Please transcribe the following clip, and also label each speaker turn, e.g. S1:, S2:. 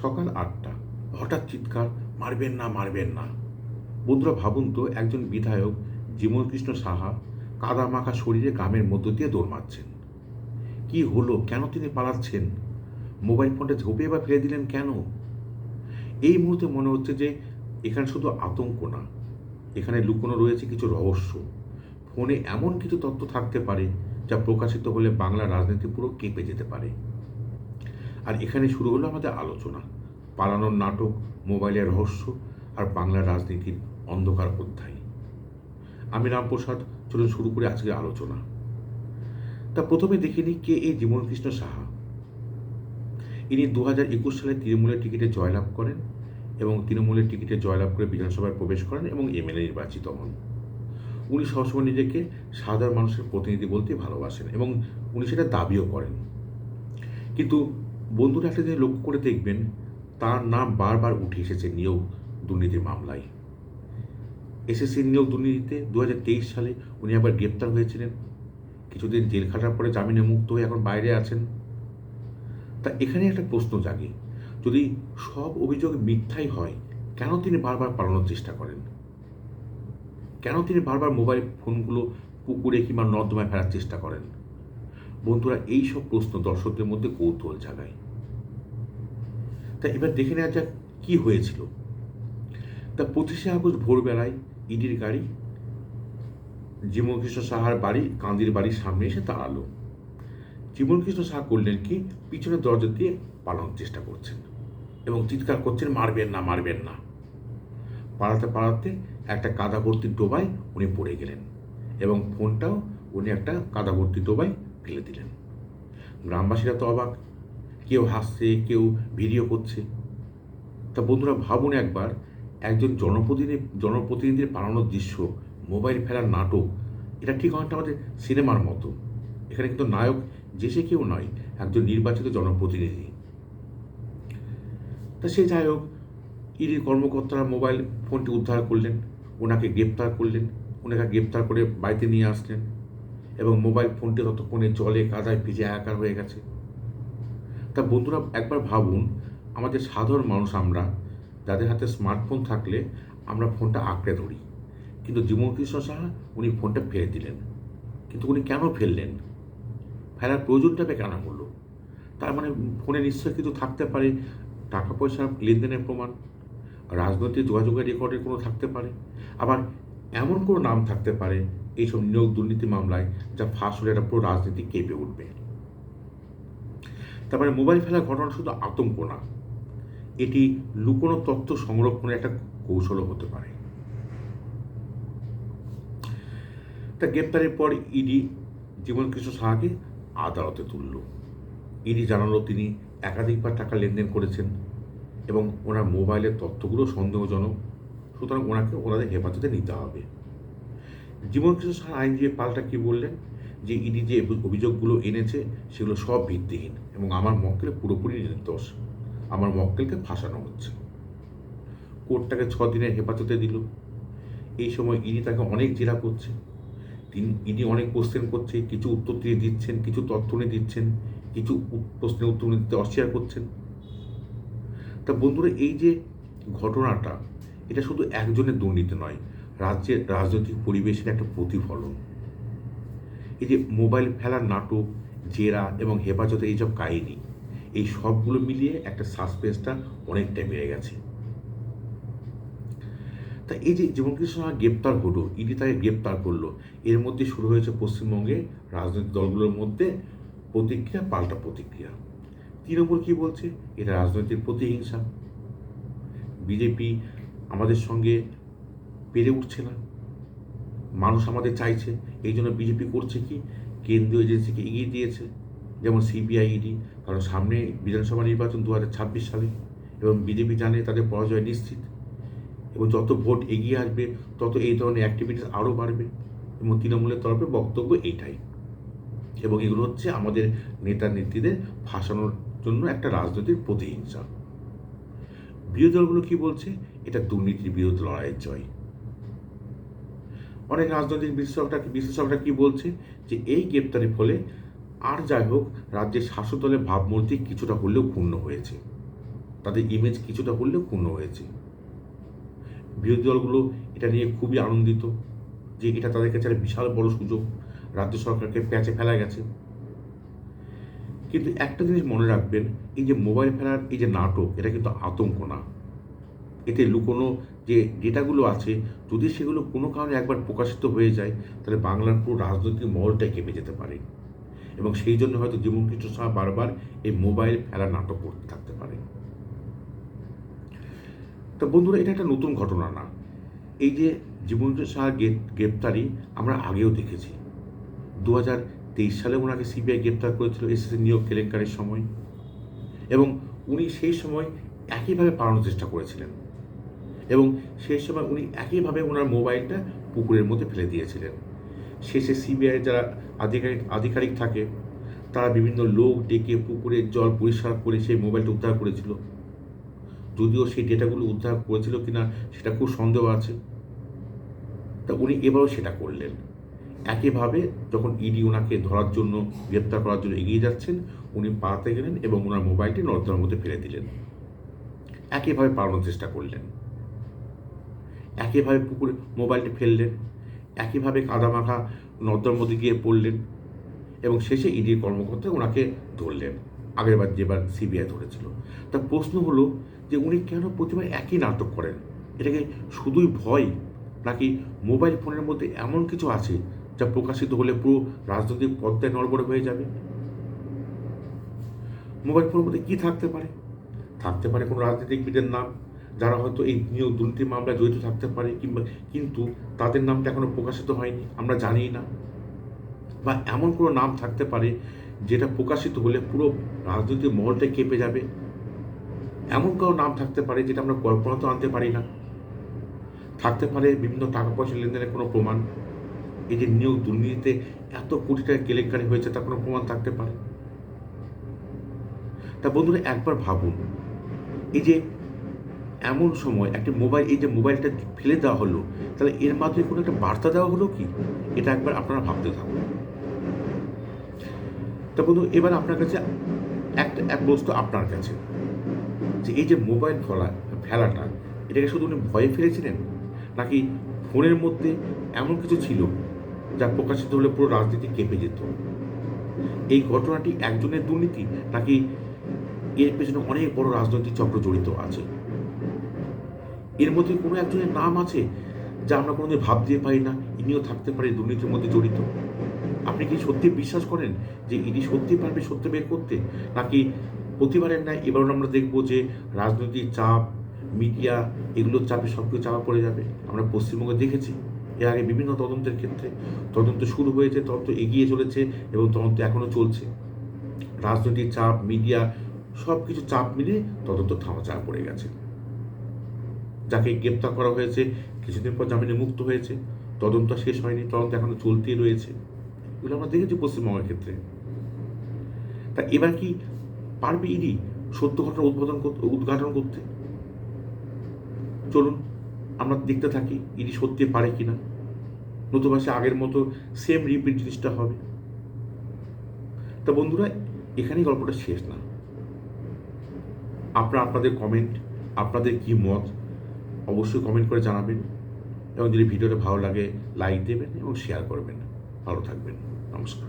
S1: সকাল আটটা। হঠাৎ চিৎকার, মারবেন না মারবেন না। বন্ধুরা, ভাবুন তো, একজন বিধায়ক জীবনকৃষ্ণ সাহা কাদা মাখা শরীরে গ্রামের মধ্য দিয়ে দৌড় মারছেন। কি হলো? কেন তিনি পালাচ্ছেন? মোবাইল ফোনটা ঝোপে বা ফেলে দিলেন কেন? এই মুহূর্তে মনে হচ্ছে যে এখানে শুধু আতঙ্ক না, এখানে লুকোনো রয়েছে কিছু রহস্য। ফোনে এমন কিছু তথ্য থাকতে পারে, যা প্রকাশিত হলে বাংলা রাজনীতি পুরো কেঁপে যেতে পারে। আর এখানে শুরু হলো আমাদের আলোচনা। পালানোর নাটক, মোবাইলের রহস্য আর বাংলা রাজনীতির অন্ধকার অধ্যায়। আমি রামপ্রসাদ, চলুন শুরু করে আজকের আলোচনা। তা প্রথমে দেখে নিই কে এই জীবনকৃষ্ণ সাহা। ইনি দু হাজার একুশ সালে তৃণমূলের টিকিটে জয়লাভ করেন এবং তৃণমূলের টিকিটে জয়লাভ করে বিধানসভায় প্রবেশ করেন এবং এমএলএ নির্বাচিত হন। উনি সবসময় নিজেকে সাধারণ মানুষের প্রতিনিধি বলতে ভালোবাসেন এবং উনি সেটা দাবিও করেন। কিন্তু বন্ধুরা একটা জিনিস লক্ষ্য করে দেখবেন, তার নাম বারবার উঠে এসেছে নিয়োগ দুর্নীতির মামলায়। এসএসসি নিয়োগ দুর্নীতিতে দু হাজার তেইশ সালে উনি আবার গ্রেপ্তার হয়েছিলেন। কিছুদিন জেল খাটার পরে জামিনে মুক্ত হয়ে এখন বাইরে আছেন। তা এখানে একটা প্রশ্ন জাগে, যদি সব অভিযোগ মিথ্যাই হয়, কেন তিনি বারবার পালানোর চেষ্টা করেন? কেন তিনি বারবার মোবাইল ফোনগুলো পুকুরে কিংবা নর্দমায় ফেরার চেষ্টা করেন? বন্ধুরা, এই সব প্রশ্ন দর্শকদের মধ্যে কৌতূহল জাগায়। তা এবার দেখে নেওয়া যাক কি হয়েছিল। তা পঁচিশে আগস্ট ভোরবেলায় ইডির গাড়ি, জীবনকৃষ্ণ সাহার বাড়ি, কান্দির বাড়ির সামনে এসে দাঁড়াল। জীবনকৃষ্ণ সাহা করলেন কি পিছনের দরজা দিয়ে পালানোর চেষ্টা করছেন এবং চিৎকার করছেন, মারবেন না মারবেন না। পালাতে পালাতে একটা কাদা ভর্তি ডোবায় উনি পড়ে গেলেন এবং ফোনটাও উনি একটা কাদা ভর্তি ডোবায় ফেলে দিলেন। গ্রামবাসীরা তো অবাক কেউ হাসছে, কেউ ভিডিও করছে। তা বন্ধুরা, ভাবুন একবার, একজন জনপ্রতিনিধি, জনপ্রতিনিধির পালানোর দৃশ্য, মোবাইল ফেলার নাটক, এটা ঠিক অনেকটা আমাদের সিনেমার মতো। এখানে কিন্তু নায়ক যে সে কেউ নয়, একজন নির্বাচিত জনপ্রতিনিধি। তা সে যাই হোক ইডির কর্মকর্তারা মোবাইল ফোনটি উদ্ধার করলেন, ওনাকে গ্রেপ্তার করলেন, ওনাকে গ্রেপ্তার করে বাড়িতে নিয়ে আসলেন এবং মোবাইল ফোনটি ততক্ষণে জলে, কাদায় ভিজে, একাকার হয়ে গেছে। তা বন্ধুরা একবার ভাবুন আমাদের সাধারণ মানুষ আমরা, যাদের হাতে স্মার্টফোন থাকলে আমরা ফোনটা আঁকড়ে ধরি। কিন্তু জীবনকৃষ্ণ সাহা উনি ফোনটা ফেলে দিলেন। কিন্তু উনি কেন ফেললেন? ফেলার প্রয়োজনটাকে কেন হলো? তার মানে ফোনে নিশ্চয়ই কিন্তু থাকতে পারে টাকা পয়সা লেনদেনের প্রমাণ, রাজনৈতিক যোগাযোগের রেকর্ডের কোনো থাকতে পারে, আবার এমন কোনো নাম থাকতে পারে, এইসব নিয়োগ দুর্নীতি মামলায় যা ফাঁস হলে একটা পুরো রাজনীতি কেঁপে উঠবে। তারপরে মোবাইল ফেলার ঘটনা শুধু আতঙ্ক না, এটি লুকোনো তথ্য সংরক্ষণের একটা কৌশলও হতে পারে। তা গ্রেপ্তারের পর ইডি জীবনকৃষ্ণ সাহাকে আদালতে তুলল। ইডি জানালো তিনি একাধিকবার টাকা লেনদেন করেছেন এবং ওনার মোবাইলের তথ্যগুলো সন্দেহজনক, সুতরাং ওনাকে ওনাদের হেফাজতে নিতে হবে। জীবনকৃষ্ণ সাহা আইনজীবী পাল্টা কি বললেন? যে ইডি যে অভিযোগগুলো এনেছে, সেগুলো সব ভিত্তিহীন এবং আমার মক্কেল পুরোপুরি নির্দোষ। আমার মক্কেলকে ফাঁসানো হচ্ছে। কোর্টটাকে ছ দিনের হেফাজতে দিল। এই সময় ইডি তাকে অনেক জেরা করছে। তিনি ইডি অনেক কোশ্চেন করছে, কিছু উত্তর দিয়ে দিচ্ছেন, কিছু তথ্য নিয়ে দিচ্ছেন, কিছু প্রশ্নের উত্তর দিতে অস্বীকার করছেন। তা বন্ধুরা, এই যে ঘটনাটা, এটা শুধু একজনের দুর্নীতি নয়, রাজ্যের রাজনৈতিক পরিবেশের একটা প্রতিফলন। এই যে মোবাইল ফেলার নাটক, জেরা এবং হেফাজতে এইসব কাহিনী, এই সবগুলো মিলিয়ে একটা সাসপেন্সটা অনেকটাই বেড়ে গেছে। তা এই যে জীবনকৃষ্ণ সাহা গ্রেপ্তার হলো ইডি তাকে গ্রেপ্তার করল, এর মধ্যে শুরু হয়েছে পশ্চিমবঙ্গে রাজনৈতিক দলগুলোর মধ্যে প্রতিক্রিয়া, পাল্টা প্রতিক্রিয়া। তৃণমূল কি বলছে? এটা রাজনৈতিক প্রতিহিংসা। বিজেপি আমাদের সঙ্গে পেরে উঠছে না। মানুষ আমাদের চাইছে, এই জন্য বিজেপি করছে কি? কেন্দ্রীয় এজেন্সিকে এগিয়ে দিয়েছে, যেমন সিবিআই ইডি কারণ সামনে বিধানসভা নির্বাচন দু হাজার ছাব্বিশ সালে, এবং বিজেপি জানে তাদের পরাজয় নিশ্চিত, এবং যত ভোট এগিয়ে আসবে, তত এই ধরনের অ্যাক্টিভিটিস আরও বাড়বে, এবং তৃণমূলের তরফে বক্তব্য এইটাই এবং এগুলো হচ্ছে আমাদের নেতা নেত্রীদের ফাঁসানোর জন্য একটা রাজনৈতিক প্রতিহিংসা। বিরোধী দলগুলো কী বলছে? এটা দুর্নীতির বিরুদ্ধে লড়াইয়ের জয়। অনেক রাজনৈতিক বিশেষজ্ঞরা বিশেষজ্ঞরা কি বলছে? যে এই গ্রেপ্তারের ফলে আর যাই হোক, রাজ্যের শাসক দলের ভাবমূর্তি কিছুটা হলেও ক্ষুণ্ণ হয়েছে। তাদের ইমেজ কিছুটা হলেও ক্ষুণ্ণ হয়েছে। বিরোধী দলগুলো এটা নিয়ে খুবই আনন্দিত যে এটা তাদের কাছে একটা বিশাল বড় সুযোগ। রাজ্য সরকারকে প্যাচে ফেলা গেছে। কিন্তু একটা জিনিস মনে রাখবেন, এই যে মোবাইল ফেলার এই যে নাটক, এটা কিন্তু আতঙ্ক না। এতে লুকোনো যে ডেটাগুলো আছে, যদি সেগুলো কোনো কারণে একবার প্রকাশিত হয়ে যায়, তাহলে বাংলার পুরো রাজনৈতিক মহলটাই কেঁপে যেতে পারে। এবং সেই জন্য হয়তো জীবন কৃষ্ণ সাহা বারবার এই মোবাইল ফেলার নাটক করতে থাকতে পারে। তা বন্ধুরা, এটা একটা নতুন ঘটনা না। এই যে জীবন কৃষ্ণ সাহার গ্রেপ্তারি আমরা আগেও দেখেছি। দু হাজার তেইশ সালে ওনাকে সিবিআই গ্রেপ্তার করেছিল এসএসসি নিয়োগ কেলেঙ্কারির সময়। এবং উনি সেই সময় একইভাবে পালানোর চেষ্টা করেছিলেন। এবং সেই সময় উনি একইভাবে ওনার মোবাইলটা পুকুরের মধ্যে ফেলে দিয়েছিলেন। শেষে সিবিআই যারা আধিকারিক আধিকারিক থাকে, তারা বিভিন্ন লোক ডেকে পুকুরের জল পরিষ্কার করে সেই মোবাইলটা উদ্ধার করেছিল। যদিও সেই ডেটাগুলো উদ্ধার করেছিল কিনা সেটা খুব সন্দেহ আছে। তা উনি এবারও সেটা করলেন। একইভাবে যখন ইডি ওনাকে ধরার জন্য, গ্রেপ্তার করার জন্য এগিয়ে যাচ্ছেন, উনি পালাতে গেলেন এবং ওনার মোবাইলটি নর্দমার মধ্যে ফেলে দিলেন। একইভাবে পালানোর চেষ্টা করলেন। একইভাবে পুকুরে মোবাইলটি ফেললেন, একইভাবে কাদামাখা নর্দমার মধ্যে গিয়ে পড়লেন এবং শেষে ইডির কর্মকর্তা ওনাকে ধরলেন, আগেরবার যেবার সিবিআই ধরেছিল। তার প্রশ্ন হলো যে উনি কেন প্রতিবার একই নাটক করেন? এটাকে শুধুই ভয় নাকি মোবাইল ফোনের মধ্যে এমন কিছু আছে যা প্রকাশিত হলে পুরো রাজনৈতিক পদ্মায় নড়বড়ে হয়ে যাবে? মোবাইল ফোনের মধ্যে কী থাকতে পারে? থাকতে পারে কোনো রাজনীতিকবিদের নাম? যারা হয়তো এই নিয়োগ দুর্নীতি মামলায় জড়িত থাকতে পারে কিংবা কিন্তু তাদের নামটা এখনও প্রকাশিত হয়নি, আমরা জানি না। বা এমন কোনো নাম থাকতে পারে যেটা প্রকাশিত হলে পুরো রাজনৈতিক মহলটাই কেঁপে যাবে। এমন কারও নাম থাকতে পারে যেটা আমরা কল্পনাতেও আনতে পারি না। থাকতে পারে বিভিন্ন টাকা পয়সা লেনদেনের কোনো প্রমাণ। এই যে নিয়োগ দুর্নীতিতে এত কোটি টাকা কেলেঙ্কারি হয়েছে তার কোনো প্রমাণ থাকতে পারে। তা বন্ধুরা একবার ভাবুন, এই যে এমন সময় একটি মোবাইল, এই যে মোবাইলটা ফেলে দেওয়া হলো, তাহলে এর মাধ্যমে কোনো একটা বার্তা দেওয়া হলো কি? এটা একবার আপনারা ভাবতে থাকুন। তা বন্ধু, এবার আপনার কাছে একটা, এক বস্তু আপনার কাছে। যে এই যে মোবাইল ফেলা, ফেলাটা, এটাকে শুধু উনি ভয়ে ফেলেছিলেন? নাকি ফোনের মধ্যে এমন কিছু ছিল যা প্রকাশিত হলে পুরো রাজনীতি কেঁপে যেত? এই ঘটনাটি একজনের দুর্নীতি, নাকি এর পেছনে অনেক বড় রাজনৈতিক চক্র জড়িত আছে? এর মধ্যে কোনো একজনের নাম আছে যা আমরা কোনোদিন ভাবতে পারি না? ইনিও থাকতে পারে দুর্নীতির মধ্যে জড়িত। আপনি কি সত্যি বিশ্বাস করেন যে ইনি সত্যি পারবে সত্য বের করতে? নাকি প্রতিবারের ন্যায় এবারও আমরা দেখব যে রাজনৈতিক চাপ, মিডিয়া এগুলোর চাপে সব কিছু চাপা পড়ে যাবে? আমরা পশ্চিমবঙ্গে দেখেছি। এর আগে বিভিন্ন তদন্তের ক্ষেত্রে তদন্ত শুরু হয়েছে, তদন্ত এগিয়ে চলেছে এবং তদন্ত এখনও চলছে। রাজনৈতিক চাপ, মিডিয়া সব কিছু চাপ মিলে তদন্ত থামা চাপা পড়ে গেছে। যাকে গ্রেপ্তার করা হয়েছে, কিছুদিন পর জামিনে মুক্ত হয়েছে। তদন্ত শেষ হয়নি, তদন্ত এখনও চলতেই রয়েছে। এগুলো আমরা দেখেছি পশ্চিমবঙ্গের ক্ষেত্রে। তা এবার কি পারবে ইডি সত্য ঘটনা উদ্বোধন করতে উদ্ঘাটন করতে? চলুন, আমরা দেখতে থাকি ইডি সত্যি পারে কিনা। নতুবা সে আগের মতো সেম রিপিট জিনিসটা হবে। তা বন্ধুরা, এখানেই গল্পটা শেষ না। আপনারা আপনাদের কমেন্ট আপনাদের কি মত? অবশ্যই কমেন্ট করে জানাবেন। এবং যদি ভিডিওটা ভালো লাগে লাইক দেবেন এবং শেয়ার করবেন। ভালো থাকবেন। নমস্কার।